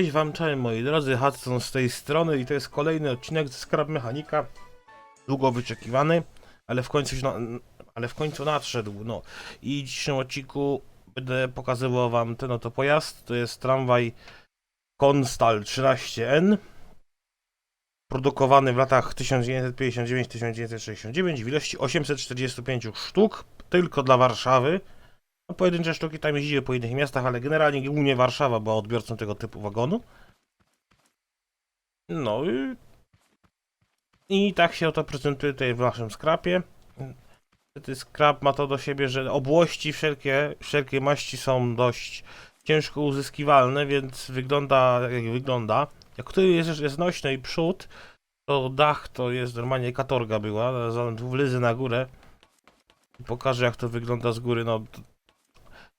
Cześć wam, cześć moi drodzy, Hudson z tej strony i to jest kolejny odcinek ze Scrap Mechanika. Długo wyczekiwany, ale w końcu na, ale w końcu nadszedł, no. I w dzisiejszym odcinku będę pokazywał wam ten oto pojazd. To jest tramwaj Konstal 13N. Produkowany w latach 1959-1969 w ilości 845 sztuk, tylko dla Warszawy. No, pojedyncze sztuki tam jeździły po innych miastach, ale generalnie głównie Warszawa była odbiorcą tego typu wagonu. No i, i tak się oto prezentuje tutaj w naszym skrapie. Ten skrap ma to do siebie, że obłości wszelkie, wszelkie maści są dość ciężko uzyskiwalne, więc wygląda jak wygląda. Jak który jest, jest nośny i przód, to dach to jest normalnie katorga była, za- wlezy na górę. Pokażę jak to wygląda z góry, no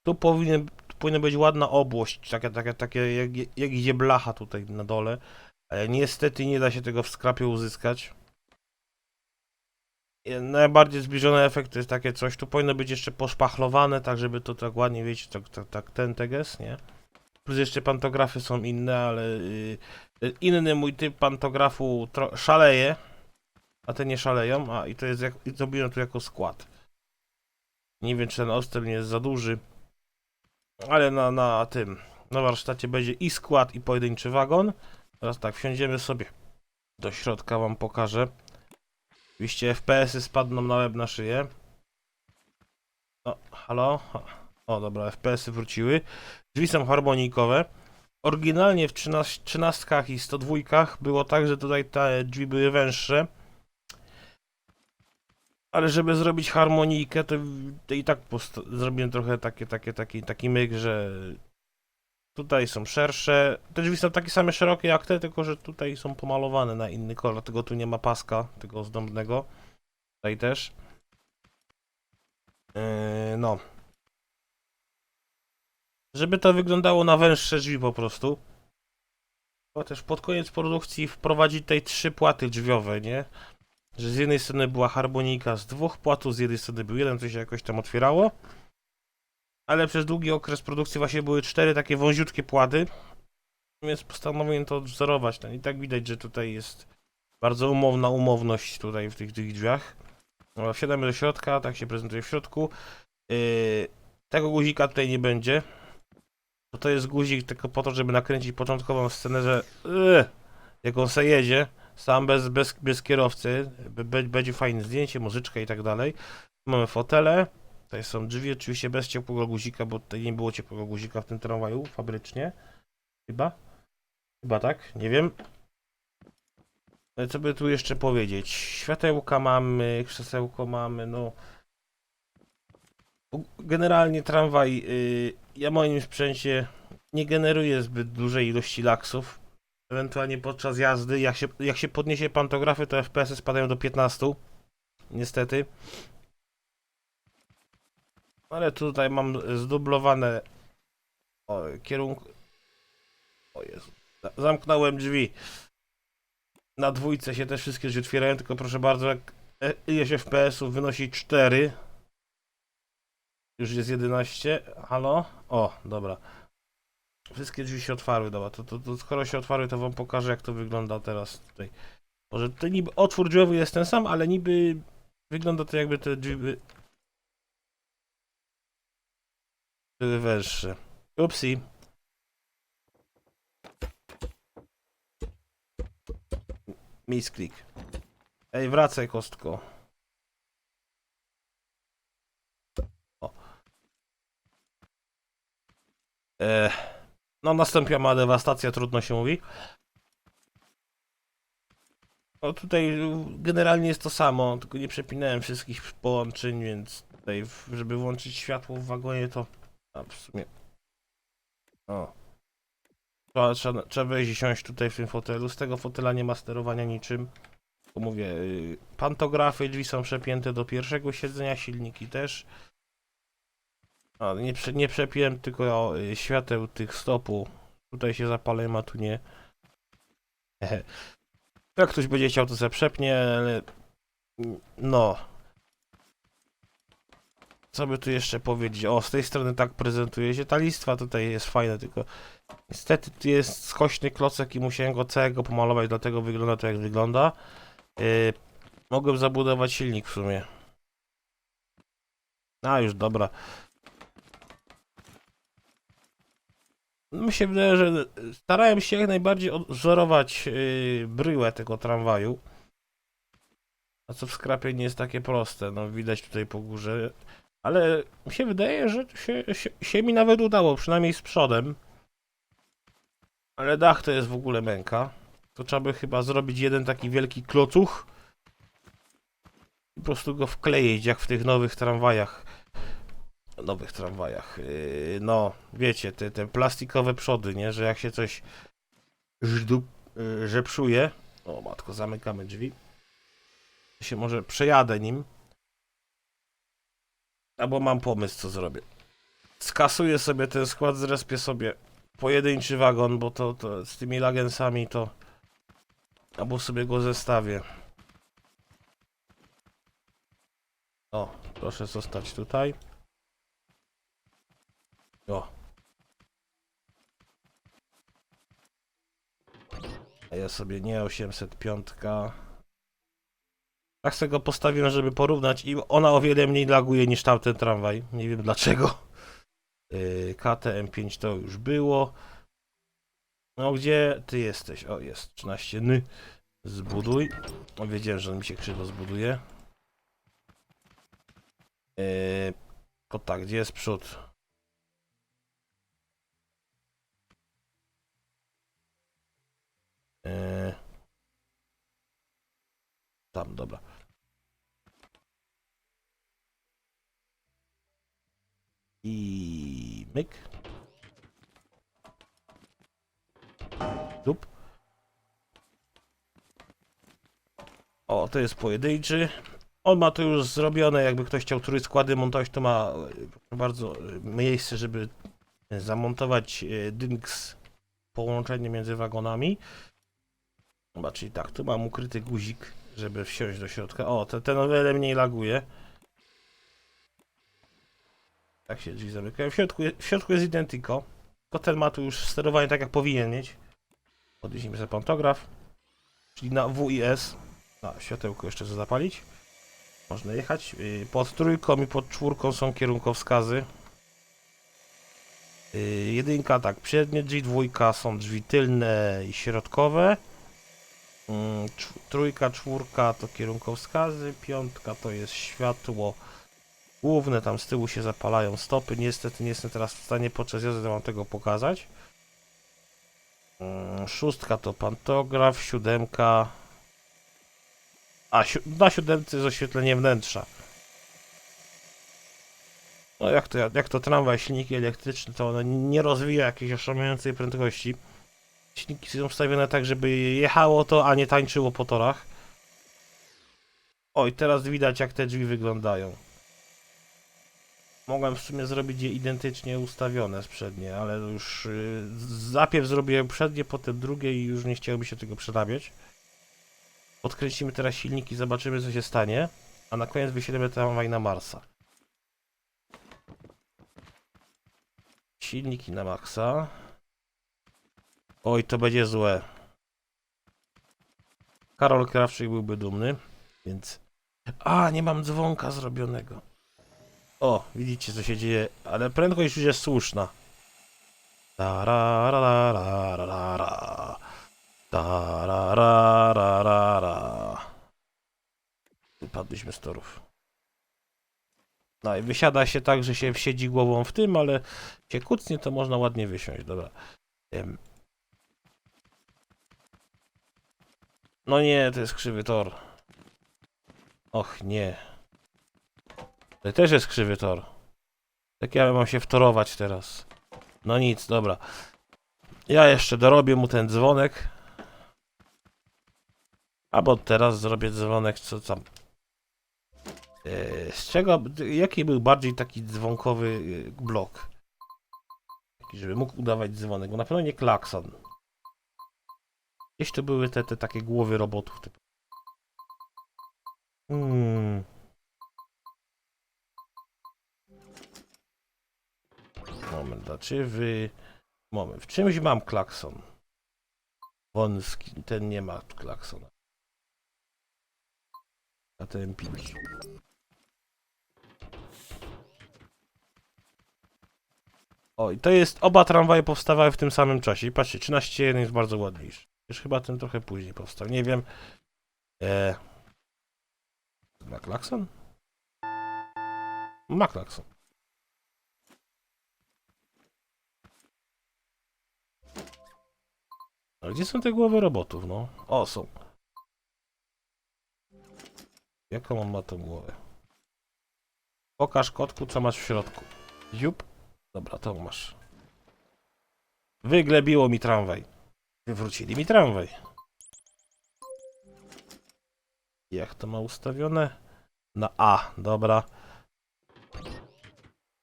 tu powinien, tu powinna być ładna obłość, takie, takie, takie jak, jak idzie blacha tutaj na dole. Ale niestety nie da się tego w skrapie uzyskać. I Najbardziej zbliżony efekt to jest takie coś, tu powinno być jeszcze poszpachlowane, tak żeby to tak ładnie, wiecie, tak, tak, tak ten teges, nie? Plus jeszcze pantografy są inne, ale y, y, inny mój typ pantografu szaleje, a te nie szaleją, a i to jest jak, i zrobiłem tu jako skład. Nie wiem, czy ten odstęp nie jest za duży. Ale na, na tym, na warsztacie będzie i skład, i pojedynczy wagon. Teraz tak, wsiądziemy sobie do środka, wam pokażę. Oczywiście FPS-y spadną na łeb na szyję. O, halo? O, dobra, FPS-y wróciły. Drzwi są harmonijkowe. Oryginalnie w 13, 13 i 102 było tak, że tutaj te drzwi były węższe. Ale żeby zrobić harmonijkę, to, to i tak zrobiłem trochę takie, takie, taki, taki myk, że tutaj są szersze. Te drzwi są takie same szerokie jak te, tylko że tutaj są pomalowane na inny kolor, dlatego tu nie ma paska, tego ozdobnego. Tutaj też. Yy, no. Żeby to wyglądało na węższe drzwi po prostu. Bo też pod koniec produkcji wprowadzić tutaj trzy płaty drzwiowe, nie? Że z jednej strony była harmonika z dwóch płatów, z jednej strony był jeden, co się jakoś tam otwierało. Ale przez długi okres produkcji właśnie były cztery takie wąziutkie płaty. Więc postanowiłem to wzorować. No i tak widać, że tutaj jest bardzo umowna umowność tutaj w tych, tych drzwiach. No, wsiadamy do środka, tak się prezentuje w środku. Yy, tego guzika tutaj nie będzie. To jest guzik tylko po to, żeby nakręcić początkową scenę, że yy, jak on se jedzie, sam bez, bez, bez kierowcy, b- b- będzie fajne zdjęcie, muzyczka i tak dalej. Mamy fotele, tutaj są drzwi, oczywiście bez ciepłego guzika, bo tutaj nie było ciepłego guzika w tym tramwaju fabrycznie. Chyba? Chyba tak, nie wiem. Co by tu jeszcze powiedzieć? Światełka mamy, krzesełko mamy, no. Generalnie tramwaj, y, ja moim sprzęcie nie generuje zbyt dużej ilości laksów. Ewentualnie podczas jazdy, jak się, jak się podniesie pantografy, to FPS-y spadają do 15. Niestety. Ale tutaj mam zdublowane o, kierunku. O Jezu. Za- Zamknąłem drzwi. Na dwójce się też wszystkie drzwi otwierają, tylko proszę bardzo, jak e, ileś FPS-ów wynosi 4. Już jest 11. Halo? O, dobra. Wszystkie drzwi się otwarły, dobra, to, to, to skoro się otwarły, to wam pokażę jak to wygląda teraz tutaj. Może to niby otwór drzwiowy jest ten sam, ale niby wygląda to jakby te drzwi by... były węższe. Upsi. Misklik. Ej, wracaj kostko. O. Ech. No, nastąpiła mała dewastacja, trudno się mówi. No tutaj generalnie jest to samo, tylko nie przepinałem wszystkich połączeń, więc tutaj, żeby włączyć światło w wagonie, to a w sumie. O. Trzeba, trzeba, trzeba wejść i siąść tutaj w tym fotelu. Z tego fotela nie ma sterowania niczym. Tylko mówię, yy, pantografy, drzwi są przepięte do pierwszego siedzenia, silniki też. A, nie, nie przepiłem tylko y, świateł tych stopu. Tutaj się zapalę, a tu nie. Jak ktoś będzie chciał, to se przepnie, ale... mm, No. Co by tu jeszcze powiedzieć? O, z tej strony tak prezentuje się ta listwa, tutaj jest fajna, tylko niestety tu jest skośny klocek i musiałem go całego pomalować, dlatego wygląda to jak wygląda. Yy, mogłem zabudować silnik w sumie. A, już dobra. Mi się wydaje, że starałem się jak najbardziej odwzorować yy, bryłę tego tramwaju. A co w skrapie nie jest takie proste, no widać tutaj po górze. Ale mi się wydaje, że się, się, się mi nawet udało, przynajmniej z przodem. Ale dach to jest w ogóle męka. To trzeba by chyba zrobić jeden taki wielki klocuch. I po prostu go wkleić, jak w tych nowych tramwajach. Nowych tramwajach. Yy, no, wiecie, te, te plastikowe przody, nie? Że jak się coś żdu, yy, żepsuje. O matko, zamykamy drzwi. Się może przejadę nim. Albo mam pomysł, co zrobię. Skasuję sobie ten skład, zrespię sobie pojedynczy wagon, bo to, to z tymi lagensami to... Albo sobie go zestawię. O, proszę zostać tutaj. O. A ja sobie nie 805. Tak sobie go postawiłem, żeby porównać i ona o wiele mniej laguje niż tamten tramwaj. Nie wiem dlaczego. Yy, KTM5 to już było. No gdzie ty jesteś? O, jest 13 ny. Zbuduj. O, wiedziałem, że on mi się krzywo zbuduje. Yy, o tak, gdzie jest przód? Yy, tam, dobra. I myk. Dup. O, to jest pojedynczy. On ma to już zrobione, jakby ktoś chciał trójskłady montować, to ma e, bardzo e, miejsce, żeby zamontować e, dynks połączenie między wagonami. Chyba, czyli tak, tu mam ukryty guzik, żeby wsiąść do środka. O, te, ten o wiele mniej laguje. Tak się drzwi zamykają. W środku, w środku jest identyko. Tylko ten ma tu już sterowanie tak jak powinien mieć. Podnieśmy sobie pantograf. Czyli na W i S. A, światełko jeszcze zapalić. Można jechać. Yy, Pod trójką i pod czwórką są kierunkowskazy. Yy, Jedynka tak, przednie drzwi, dwójka są drzwi tylne i środkowe. Mm, Trójka, czwórka to kierunkowskazy, piątka to jest światło główne, tam z tyłu się zapalają stopy. Niestety nie jestem teraz w stanie podczas jazdy wam tego pokazać. Mm, Szóstka to pantograf, siódemka. A, si na siódemce jest oświetlenie wnętrza. No jak to, jak to tramwaj, silniki elektryczne, to one nie rozwija jakiejś oszałamiającej prędkości. Silniki są ustawione tak, żeby jechało to, a nie tańczyło po torach. Oj, teraz widać jak te drzwi wyglądają. Mogłem w sumie zrobić je identycznie ustawione z przednie, ale już yy, zapiew zrobiłem przednie, potem drugie i już nie chciało mi się tego przerabiać. Podkręcimy teraz silniki, zobaczymy co się stanie, a na koniec wyślemy tramwaj na Marsa. Silniki na maksa. Oj, to będzie złe. Karol Krawczyk byłby dumny, więc... A, nie mam dzwonka zrobionego. O, widzicie co się dzieje, ale prędkość już jest słuszna. Tarararararara. Tararararara. Wypadliśmy z torów. No i wysiada się tak, że się wsiedzi głową w tym, ale się kucnie, to można ładnie wysiąść. Dobra. No nie, to jest krzywy tor. Och nie. To też jest krzywy tor. Tak ja mam się wtorować teraz. No nic, dobra. Ja jeszcze dorobię mu ten dzwonek. Albo teraz zrobię dzwonek, co tam. Eee, z czego, jaki był bardziej taki dzwonkowy e, blok? Taki, żeby mógł udawać dzwonek, bo na pewno nie klakson. Gdzieś były te, te takie głowy robotów. Typu. Hmm. moment, a czy w... Moment, w czymś mam klakson. Wąski, ten nie ma klaksona. A ten pili. O, i to jest, oba tramwaje powstawały w tym samym czasie. I patrzcie, 13.1 jest bardzo ładniejszy. Już chyba ten trochę później powstał, nie wiem. Ma klakson? Ma klakson. A gdzie są te głowy robotów, no? O, są. Jaką on ma tą głowę? Pokaż kotku, co masz w środku. Jup. Dobra, to masz. Wyglebiło mi tramwaj. Wywrócili mi tramwaj. Jak to ma ustawione? Na A, dobra.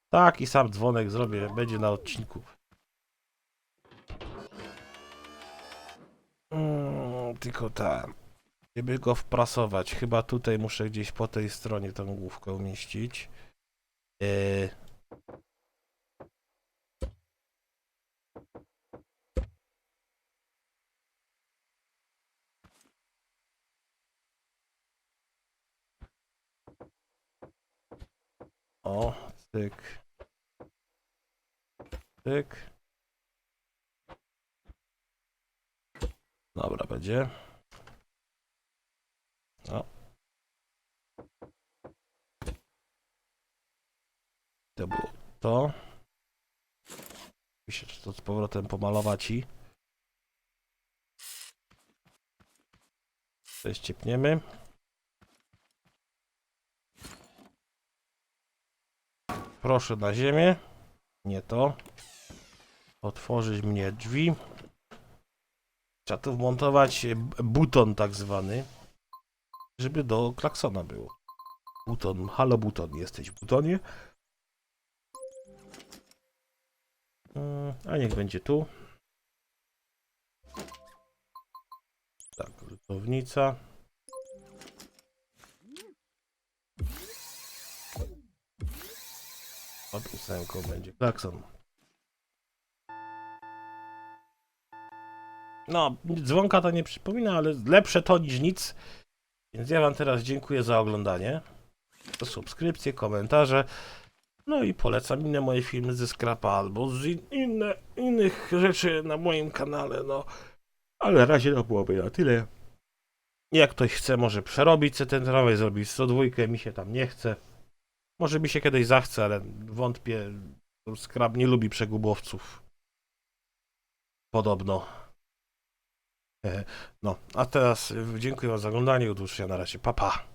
Tak, i sam dzwonek zrobię, będzie na odcinku. Mm, tylko tak. Żeby go wprasować, chyba tutaj muszę gdzieś po tej stronie tą główkę umieścić. Yy. O, cyk. Cyk. Dobra, będzie. O. To było to. Myślę, że to z powrotem pomalować i. Ściepniemy. Proszę na ziemię. Nie to. Otworzyć mnie drzwi. Trzeba tu wmontować buton tak zwany, żeby do klaksona było. Buton, halo buton, jesteś w butonie? Mm, A niech będzie tu. Tak, lutownica. Ósemką będzie klakson. No, dzwonka to nie przypomina, ale lepsze to niż nic. Więc ja wam teraz dziękuję za oglądanie. Za subskrypcje, komentarze. No i polecam inne moje filmy ze Scrapa albo z in, inne, innych rzeczy na moim kanale, no. Ale na razie to byłoby na tyle. Jak ktoś chce, może przerobić sobie ten tramwaj, zrobić 102, mi się tam nie chce. Może mi się kiedyś zachce, ale wątpię. Scrap nie lubi przegubowców. Podobno. E, No, a teraz y, dziękuję za oglądanie. Udłużenia na razie. Pa, pa.